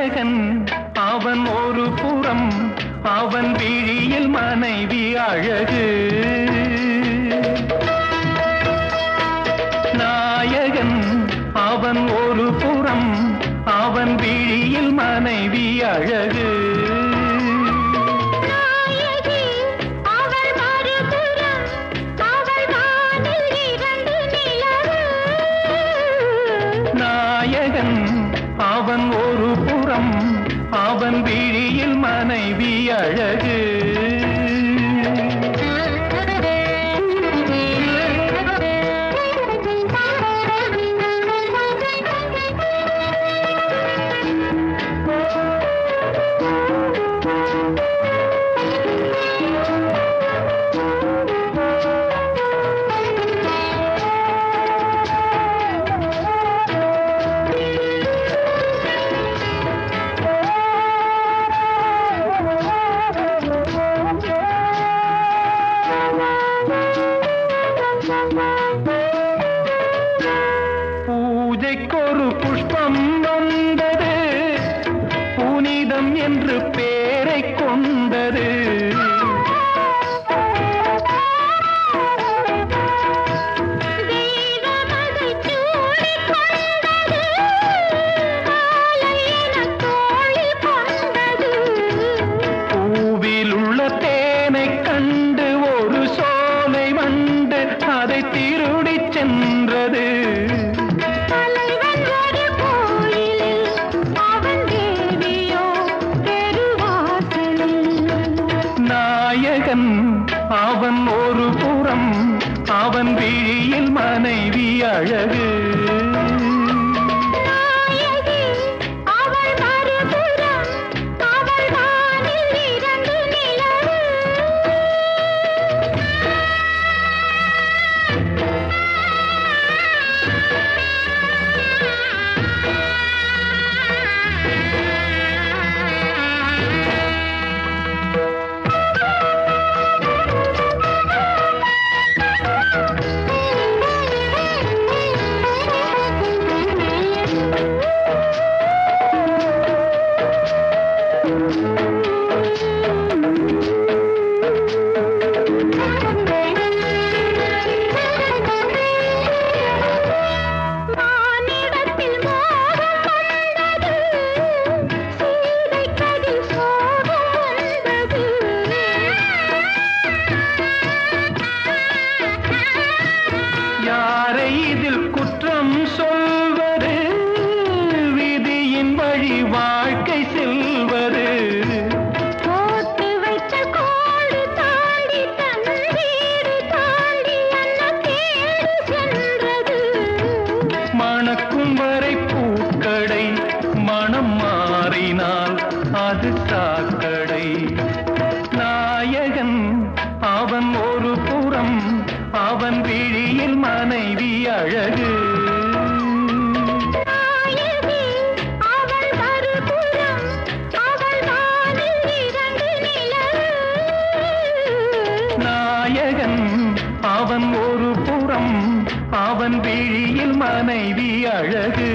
நாயகன் அவன் ஒரு புறம் அவன் விழியில் மனைவி அழகு. நாயகன் அவன் ஒரு புறம் அவன் விழியில் மனைவி அழகு. நாயகன் அவன் புறம் அவன் விழியில் மனைவி அழகு. பூஜைக்கொரு புஷ்பம் வந்தது. புனிதம் என்று பேரை கொண்டது. நாயகன் அவன் ஒரு புறம் அவன் விழியில் மனைவி அழகு. அது சாக்கடை. நாயகன் அவன் ஒரு புறம் அவன் விழியில் மனைவி அழகு. நாயகன் அவன் ஒரு புறம் அவன் விழியில் மனைவி அழகு.